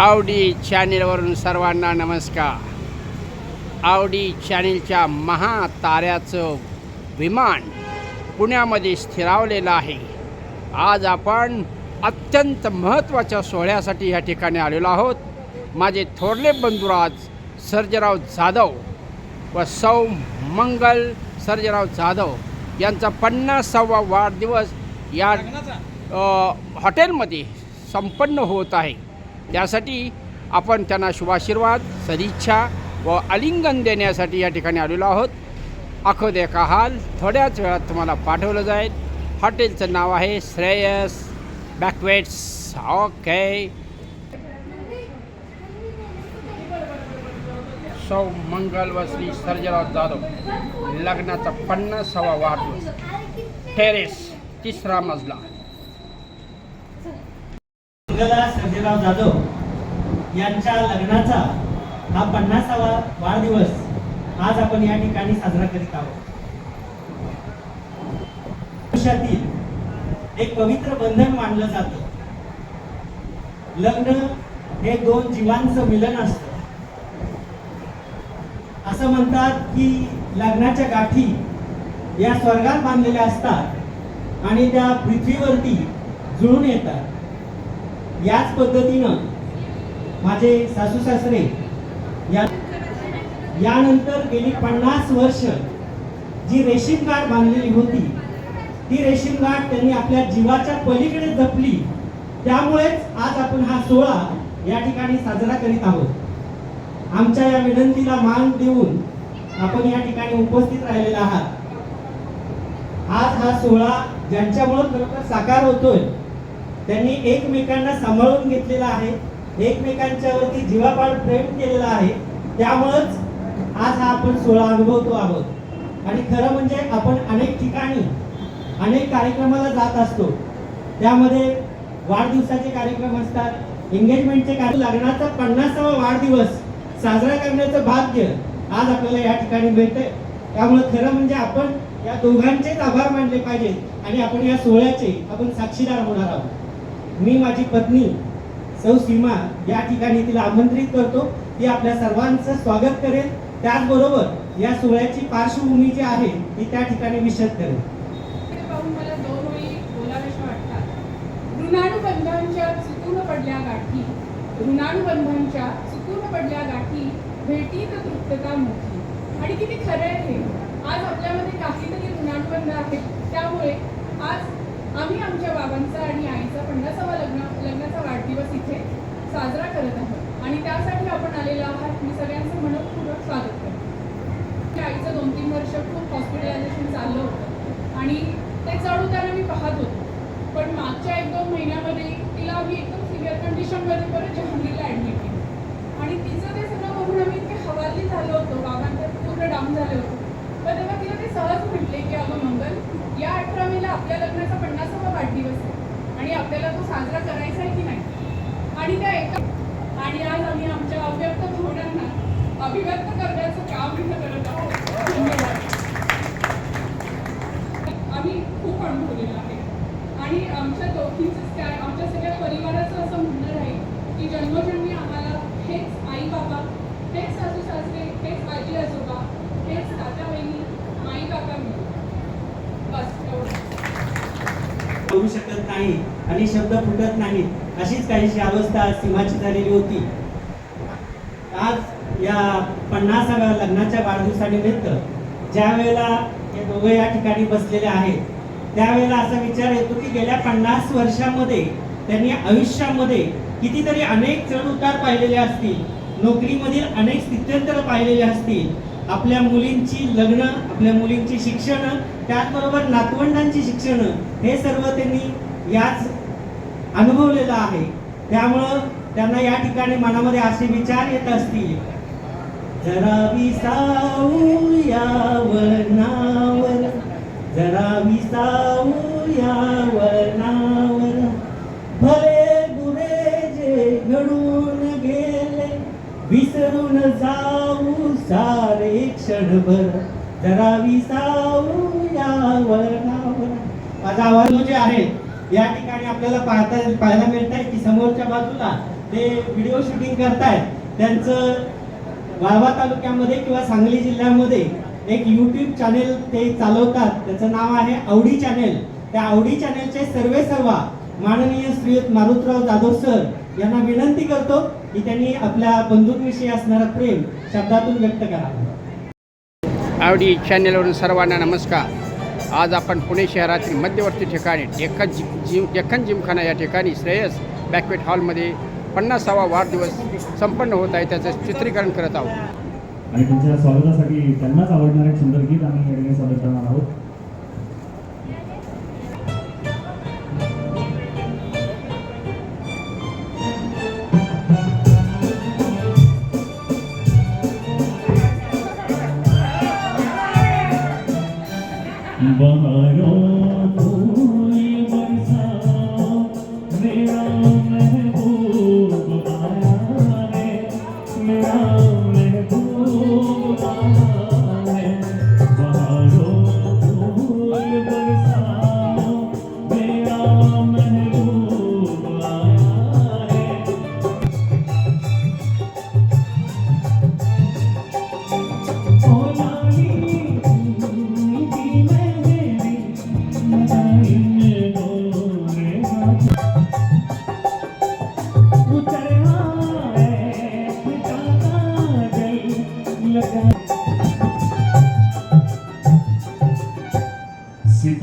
आवडी चॅनेलवरून सर्वांना नमस्कार. आवडी चॅनेलच्या महाताऱ्याचं विमान पुण्यामध्ये स्थिरावलेलं आहे. आज आपण अत्यंत महत्त्वाच्या सोहळ्यासाठी या ठिकाणी आलेलो आहोत. माझे थोरले बंधुराज सर्जराव जाधव व सौ मंगल सर्जराव जाधव यांचा पन्नासावा वाढदिवस या हॉटेलमध्ये संपन्न होत आहे. त्यासाठी आपण त्यांना शुभाशीर्वाद सदिच्छा व आलिंगन देण्यासाठी या ठिकाणी आलेलो आहोत. अखो देखा हाल थोड्याच वेळात तुम्हाला पाठवलं जाईल. हॉटेलचं नाव आहे श्रेयस बॅकवेट्स. ओके. सौ मंगल व श्री सर्जराव जाधव. लग्नाचा पन्नासावा वाढदिवस. टेरेस तिसरा मजला. मंगला सर्जेराव जाधव यांच्या लग्नाचा हा पन्नासावा वाढदिवस आज आपण या ठिकाणी साजरा करीत आहोत. आयुष्यातील एक पवित्र बंधन मानलं जात. लग्न हे दोन जीवांचं मिलन असत. असं म्हणतात की लग्नाच्या गाठी या स्वर्गात बांधलेल्या असतात आणि त्या पृथ्वीवरती जुळून येतात. याच पद्धतीनं माझे सासू सासरे या यानंतर गेली पन्नास वर्ष जी रेशीम गाठ बांधलेली होती ती रेशीम गाठ त्यांनी आपल्या जीवाच्या पलीकडे जपली. त्यामुळेच आज आपण हा सोहळा या ठिकाणी साजरा करीत आहोत. आमच्या या विनंतीला मान देऊन आपण या ठिकाणी उपस्थित राहिलेला आहात. आज हा सोहळा ज्यांच्यामुळे खरोखर साकार होतोय त्यांनी एकमेकांना सांभाळून घेतलेला आहे. एकमेकांच्या वरती जीवापाड प्रेम केलेला आहे. त्यामुळंच आज हा आपण सोहळा अनुभवतो आहोत. आणि खरं म्हणजे आपण अनेक ठिकाणी अनेक कार्यक्रमाला जात असतो. त्यामध्ये वाढदिवसाचे कार्यक्रम असतात. एंगेजमेंटचे कार्य लग्नाचा पन्नासावा वाढदिवस साजरा करण्याचं भाग्य आज आपल्याला या ठिकाणी मिळतंय. त्यामुळे खरं म्हणजे आपण या दोघांचेच आभार मानले पाहिजेत. आणि आपण या सोहळ्याचे आपण साक्षीदार होणार आहोत. मी माझी पत्नी सौ सीमा या ठिकाणी तिला आमंत्रित करतो. ती आपल्या सर्वांचं स्वागत करेल. त्याचबरोबर या सोहळ्याची पार्श्वभूमी जी आहे ती त्या ठिकाणी विशद करेल. पाहून मला दोन वेळी बोलाव्याशा वाटतात. ऋणानुबंधांच्या चुकून पडल्या गाठी. ऋणानुबंधांच्या चुकून पडल्या गाठी भेटीत तृप्तता मोठी. आणि किती खरं आहे आज आपल्यामध्ये काहीतरी ऋणानुबंध आहेत त्यामुळे आज आम्ही आमच्या बाबांचा आणि आईचा पन्नासावा लग्न लग्नाचा वाढदिवस इथे साजरा करत आहोत. आणि त्यासाठी आपण आलेलो आहात. मी सगळ्यांचं मनपूर्वक स्वागत करतो. आईचं दोन तीन वर्ष खूप हॉस्पिटलायझेशन चाललं होतं. आणि ते चढ उतार मी पाहत होतो. पण मागच्या एक दोन महिन्यामध्ये तिला आम्ही एकदम सिव्हिअर कंडिशनमध्ये परत जहांगीरला ॲडमिट केली. आणि तिचं ते सगळं बघून आम्ही इतके हवाली झालो होतो. बाबांचं पूर्ण डाऊन झाले होतो. तर तेव्हा तिला ते सहज म्हटले की अगं मंगल या अठरा आपल्या लग्नाचा आणि आपल्याला तो साजरा करायचा आहे की नाही? आणि त्या एका आणि आज आम्ही आमच्या अव्यक्त धोरणांना अभिव्यक्त करण्याचं काम इथं करत आहोत धन्यवाद आम्ही खूप अनुभवलेलं आहे आणि आमच्या दोघींचंच काय आमच्या सगळ्या परिवाराचं असं म्हणणं राहील की जन्मजन्मी आम्हाला हेच आई बाबा हेच सासू सासरे हेच आजी आजोबा हेच तात्या बहिणी माई काका मी बस एवढं होऊ शकत नाही आणि शब्द फुटत नाही अशीच काहीशी अवस्था सीमाची झालेली होती. आज या पन्नासाव्या लग्नाच्या वाढदिवसानिमित्त ज्या वेळेला हे दोघं या ठिकाणी बसलेले आहेत त्यावेळेला असा विचार येतो की गेल्या पन्नास वर्षामध्ये त्यांनी आयुष्यामध्ये कितीतरी अनेक चढउतार पाहिलेले असतील नोकरीमधील अनेक स्थित्यंतर पाहिलेले असतील. आपल्या मुलींची लग्न आपल्या मुलींची शिक्षण त्याचबरोबर नातवंडांची शिक्षण हे सर्व त्यांनी याच अनुभवलेलं आहे. त्यामुळं त्यांना या ठिकाणी मनामध्ये असे विचार येत असतील. जरा विसाऊ यावर वरणावर जरा विसाऊ या वरणावर भले बुरे जे घडून गेले विसरून जाऊ सारे क्षणभर. जरा विसाऊ यावर नावर. माझा आवाज जे आहे या ठिकाणी आपल्याला पाहता पाहायला मिळत आहे की समोरच्या बाजूला ते व्हिडिओ शूटिंग करतायत. त्यांचं वाळवा तालुक्यामध्ये किंवा सांगली जिल्ह्यामध्ये एक यूट्यूब चॅनेल ते चालवतात. त्याचं नाव आहे आवडी चॅनेल त्या आवडी चॅनेलचे सर्वे सर्वा माननीय श्री मारुतराव जाधव सर यांना विनंती करतो की त्यांनी आपल्या बंधूंविषयी असणारं प्रेम शब्दातून व्यक्त करावं. आवडी चॅनेलवरून सर्वांना नमस्कार. आज आपण पुणे शहरातील मध्यवर्ती ठिकाणी डेक्कन जि जिम डेक्कन जिमखाना या ठिकाणी श्रेयस बॅकवेट हॉलमध्ये पन्नासावा वाढदिवस संपन्न होत आहे त्याचं चित्रीकरण करत आहोत. आणि तुमच्या स्वागतासाठी त्यांनाच आवडणारे सुंदर गीत आम्ही सादर करणार आहोत. Oh, si